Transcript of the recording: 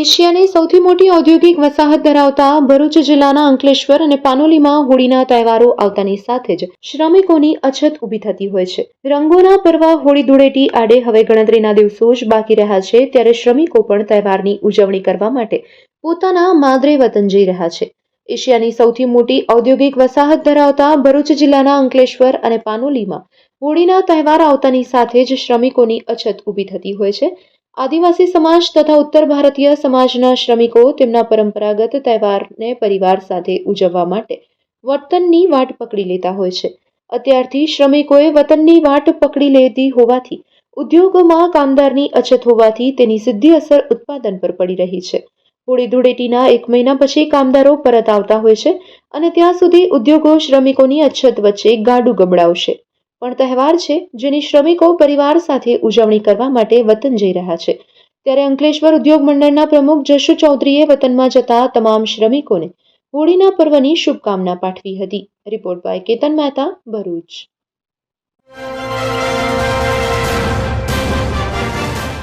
એશિયાની સૌથી મોટી ઔદ્યોગિક વસાહત ધરાવતા ભરૂચ જિલ્લાના અંકલેશ્વર અને પાનોલીમાં હોળીના તહેવારો આવતાની સાથે જ શ્રમિકોની અછત ઊભી થતી હોય છે. રંગોના પર્વ હોળી ધૂળેટી આડે હવે ગણતરીના દિવસો જ બાકી રહ્યા છે, ત્યારે શ્રમિકો પણ તહેવારની ઉજવણી કરવા માટે પોતાના માદરે વતન જઈ રહ્યા છે. એશિયાની સૌથી મોટી ઔદ્યોગિક વસાહત ધરાવતા ભરૂચ જિલ્લાના અંકલેશ્વર અને પાનોલીમાં હોળીના તહેવાર આવતાની સાથે જ શ્રમિકોની અછત ઊભી થતી હોય છે. આદિવાસી સમાજ તથા ઉત્તર ભારતીય સમાજના શ્રમિકો તેમના પરંપરાગત તહેવારને પરિવાર સાથે ઉજવવા માટે વતનની વાટ પકડી લેતા હોય છે. અત્યારથી શ્રમિકોએ વતનની વાટ પકડી લેતી હોવાથી ઉદ્યોગોમાં કામદારની અછત હોવાથી તેની સીધી અસર ઉત્પાદન પર પડી રહી છે. હોળી ધૂળેટીના એક મહિના પછી કામદારો પરત આવતા હોય છે અને ત્યાં સુધી ઉદ્યોગો શ્રમિકોની અછત વચ્ચે ગાડું ગબડાવશે. પણ તહેવાર છે જેની શ્રમિકો પરિવાર સાથે ઉજવણી કરવા માટે વતન જઈ રહ્યા છે. ત્યારે અંકલેશ્વર ઉદ્યોગ મંડળના પ્રમુખ જશુ ચૌધરીએ વતનમાં જતા તમામ શ્રમિકોને હોળીના પર્વની શુભકામના પાઠવી હતી. Report by Ketan Mehta Bharuch.